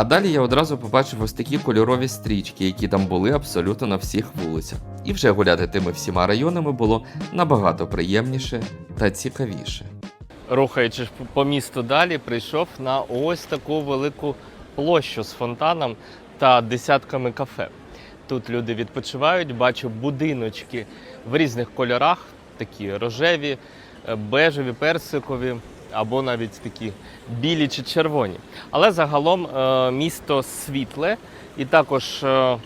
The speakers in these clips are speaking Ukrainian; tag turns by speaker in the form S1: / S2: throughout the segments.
S1: А далі я одразу побачив ось такі кольорові стрічки, які там були абсолютно на всіх вулицях. І вже гуляти тими всіма районами було набагато приємніше та цікавіше.
S2: Рухаючись по місту далі, прийшов на ось таку велику площу з фонтаном та десятками кафе. Тут люди відпочивають, бачу будиночки в різних кольорах, такі рожеві, е, бежеві, персикові або навіть такі білі чи червоні. Але загалом е, місто світле і також е,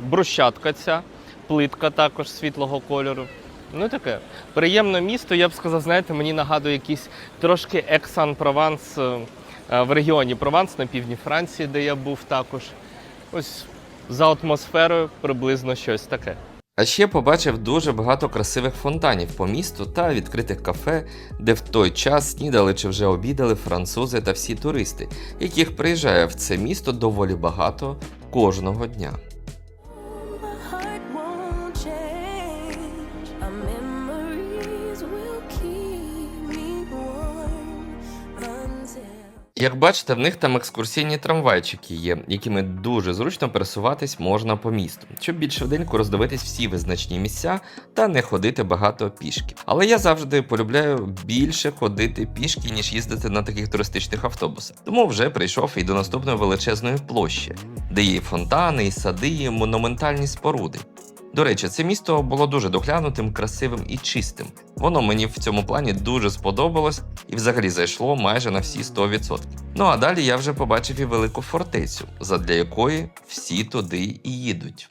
S2: брусчатка ця, плитка також світлого кольору. Ну таке приємне місто, я б сказав, знаєте, мені нагадує якийсь трошки Ексан-Прованс е, е, в регіоні Прованс на півдні Франції, де я був також. Ось за атмосферою приблизно щось таке.
S1: А ще побачив дуже багато красивих фонтанів по місту та відкритих кафе, де в той час снідали чи вже обідали французи та всі туристи, яких приїжджає в це місто доволі багато кожного дня. Як бачите, в них там екскурсійні трамвайчики є, якими дуже зручно пересуватись можна по місту, щоб більш швиденько роздивитись всі визначні місця та не ходити багато пішки. Але я завжди полюбляю більше ходити пішки, ніж їздити на таких туристичних автобусах. Тому вже прийшов і до наступної величезної площі, де є фонтани, і сади, і монументальні споруди. До речі, це місто було дуже доглянутим, красивим і чистим. Воно мені в цьому плані дуже сподобалось і взагалі зайшло майже на всі 100%. Ну а далі я вже побачив і велику фортецю, задля якої всі туди і їдуть.